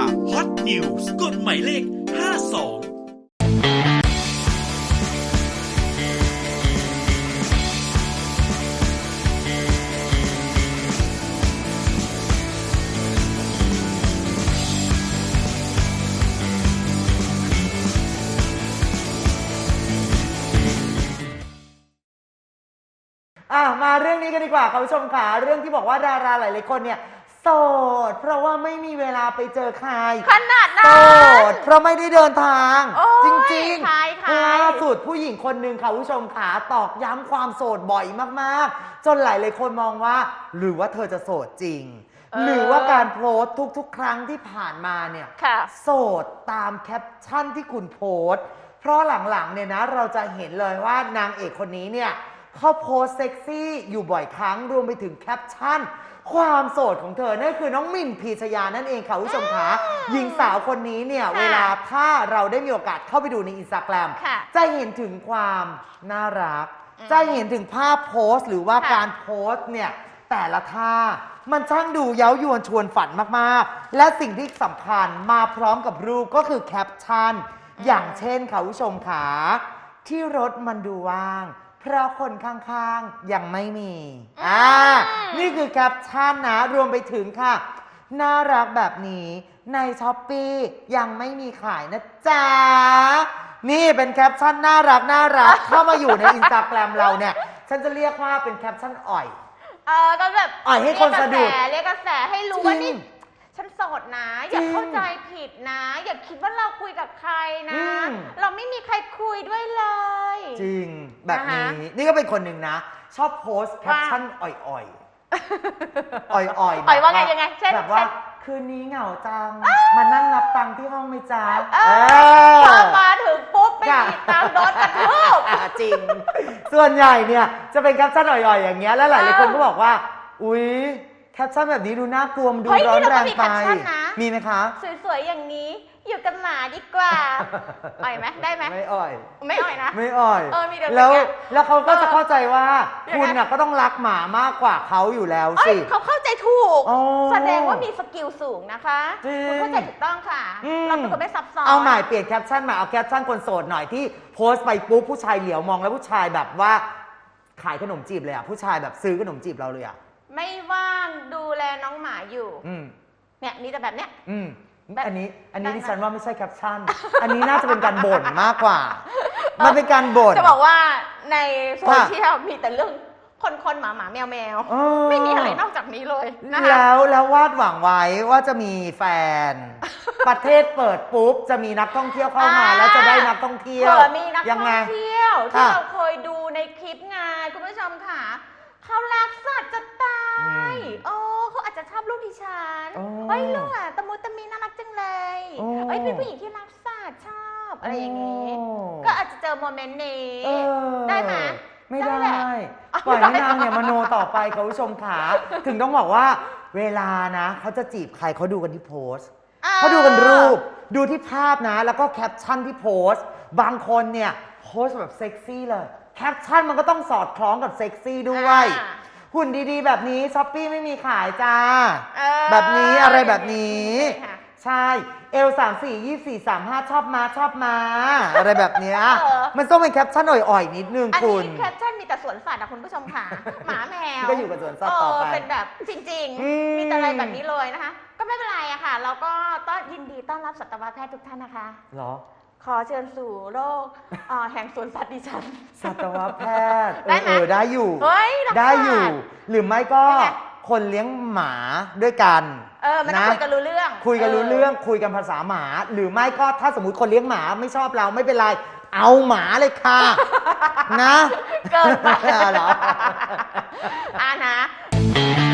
าฮอตนิวส์กดหมายเลข 52อะมาเรื่องนี้กันดีกว่าคุณผู้ชมค่ะเรื่องที่บอกว่าดาราหลายๆคนเนี่ย โสด เพราะว่าไม่มีเวลาไปเจอใครขนาดโสนั้นดเพราะไม่ได้เดินทาง โอ้ยจริงใครใคร ล่าสุดผู้หญิงคนหนึ่งค่ะคุณผู้ชมขาตอกย้ำความโสดบ่อยมากๆ จนหลายๆคนมองว่า หรือว่าเธอจะโสดจริงเออหรือว่าการโพสต์ทุกๆ ครั้งที่ผ่านมาเนี่ย ค่ะ โสดตามแคปชั่นที่คุณโพสต์ เพราะหลังๆเนี่ยนะเราจะเห็นเลยว่านางเอกคนนี้เนี่ยเขาโพสต์เซ็กซี่อยู่บ่อยครั้งรวมไปถึงแคปชั่น ความโสดของเธอนั่นคือน้องมินพีชยานั่นเองค่ะคุณผู้ชมคะหญิงสาวคนนี้เนี่ยค่ะเวลาถ้าเราได้มีโอกาสเข้าไปดูในอินสตาแกรมค่ะจะเห็นถึงความน่ารัก อืมจะเห็นถึงภาพโพสต์ หรือว่าค่ะการโพสต์เนี่ยแต่ละท่า มันช่างดูเย้ายวนชวนฝันมากๆ และสิ่งที่สำคัญมาพร้อมกับรูปก็คือแคปชั่น อย่างเช่นค่ะคุณผู้ชมขาที่รถมันดูว่าง เพราะคนข้างๆ ยังไม่มี อ่า นี่คือแคปชั่นนะรวมไปถึงค่ะ น่ารักแบบนี้ในช้อปปียังไม่มีขายนะจ๊ะ นี่เป็นแคปชั่นน่ารักน่ารัก เข้ามาอยู่ในอินสตาแกรมเราเนี่ย ฉันจะเรียกว่าเป็นแคปชั่นอ่อย เออก็แบบอ่อยให้คนสะดุด เรียกกระแสเรียกกระแสให้รู้ว่าจรินี่ง ฉันโสดนะ อย่าจริงเข้าใจผิ ดนะ อย่าคิดว่าเราคุยกับใครนะ อืม เราไม่มีใครคุยด้วยเลย จริงแบบนะคะนี้ นี่ก็เป็นคนหนึ่งนะ ชอบโพสต์แคปชั่นอ่อยๆ อ่อยๆอ่อยว่าไงแบบยังไงเช่นแบบว่า เช่นคืนนี้เหงาจัง มานั่งนับตังค์ที่ห้องไหมจ๊ะเอเอออพอมาถึงปุ๊บไม่จ้ะมีตังค์โดนกระทืบ อะจริง ส่วนใหญ่เนี่ยจะเป็นแคปชั่นอ่อยๆ อย่างเงี้ยแล้วหลายๆคนก็บอกว่า อุ๊ย แคปชั่นแบบนี้ดูน่ากลัวมันดูเฮ้ยร้อนนี่แรเรางก็มีไปแคปชั่นนะ มีไหมคะ สวยๆอย่างนี้ อยู่กับหมาดีกว่า อ่อยไหมได้ไหม ไม่อ่อย ไม่อ่อยนะ ไม่อ่อย เออมีแต่แล้วแบบเนี้ยแล้วเขาก็จะเออเข้าใจว่ายังไงคุณน่ะก็ต้องรักหมามากกว่าเขาอยู่แล้วเอ้สิยเขาเข้าใจถูกอ๋อแสดงว่ามีสกิลสูงนะคะจริงคุณเข้าใจถูกต้องค่ะอืมเราเป็นคนไม่ซับซ้อน เอาใหม่เปลี่ยนแคปชั่นใหม่เอาแคปชั่นคนโสดหน่อยที่โพสต์ไปปุ๊บผู้ชายเหลียวมองแล้วผู้ชายแบบว่าขายขนมจีบเลยอะผู้ชายแบบซื้อขนมจีบเราเลยอะไม่ว่างดูแลน้องหมาอยู่ อืม เนี่ยมีแต่แบบเนี้ย อืมแบบอันนี้ อันนี้ได้ดิไหมฉันว่าไม่ใช่แคปชั่น อันนี้น่าจะเป็นการบ่นมากกว่า มันเป็นการบ่น จะบอกว่าในโซว่าเชียลมีแต่เรื่องคนคนๆหมาหมาแมวแมวเออไม่มีอะไรนอกจากนี้เลยนะคะแล้วแล้ววาดหวังไว้ว่าจะมีแฟน ประเทศเปิดปุ๊บจะมีนักท่องเที่ยวเข้ามาอ่าแล้วจะได้นักท่องเที่ยวเผื่อมีนักยังท่ไงองเที่ยวที่ค่ะเราเคยดูในคลิปไงคุณผู้ชมค่ะเขารักสัตว์จะต ลูกดิฉันโอ้เฮ้ยลูกอะตะมุตะมีน่ารักจังเลยโอ้เอ้ยเป็นผู้หญิงที่รักสัตว์ชอบอะไรอย่างนี้โอ้ก็อาจจะเจอโมเมนต์นี้ เออได้ไหมไม่ได้ ได้แหละปล่อยให้นางเนี่ยมโนต่อไปคุณผู้ชมขาถึงต้องบอกว่า เวลานะเขาจะจีบใครเขาดูกันที่โพสต์เขาดูกันรูป ดูที่ภาพนะ แล้วก็แคปชั่นที่โพสต์ บางคนเนี่ย โพสต์แบบเซ็กซี่เลย แคปชั่นมันก็ต้องสอดคล้องกับเซ็กซี่ด้วย อ่า หุ่นดีๆ แบบนี้ช้อปปี้ไม่มีขายจ้า เออแบบนี้อะไรแบบนี้ ค่ะ ใช่เอลสามสี่ยี่สี่สามห้าชอบมาชอบมา อะไรแบบเนี้ยเออ มันต้องเป็นแคปชั่นอ่อยๆนิดนึงอันคุนี้ณ แคปชั่นมีแต่สวนสัตว์อะคุณผู้ชมค่ะ หมาแมวก็อยู่กับสวนสัตว์ต่อไปเเป็นแบบจริง อืม ๆ มีแต่อะไรแบบนี้เลยนะคะ ก็ไม่เป็นไรอะค่ะ เราก็ต้อนยินดีต้อนรับสัตวแพทย์ทุกท่านนะคะ เหรอ ขอเชิญสู่โลกเอ่อแห่งสวนสัตว์ดิฉัน สัตวแพทย์เอได้อไหม เออได้อยู่ เฮ้ยรักได้อยู่สัตว์หรือไม่ก็ยังไงคนเลี้ยงหมาด้วยกันเออมันต้องนะคุยกันรู้เรื่องคุยกันรู้เรื่องคุยกันภาษาหมา หรือไม่ก็ถ้าสมมติคนเลี้ยงหมาไม่ชอบเราไม่เป็นไร เอาหมาเลยค่ะ นะเกินไป เหรอ อ่านะ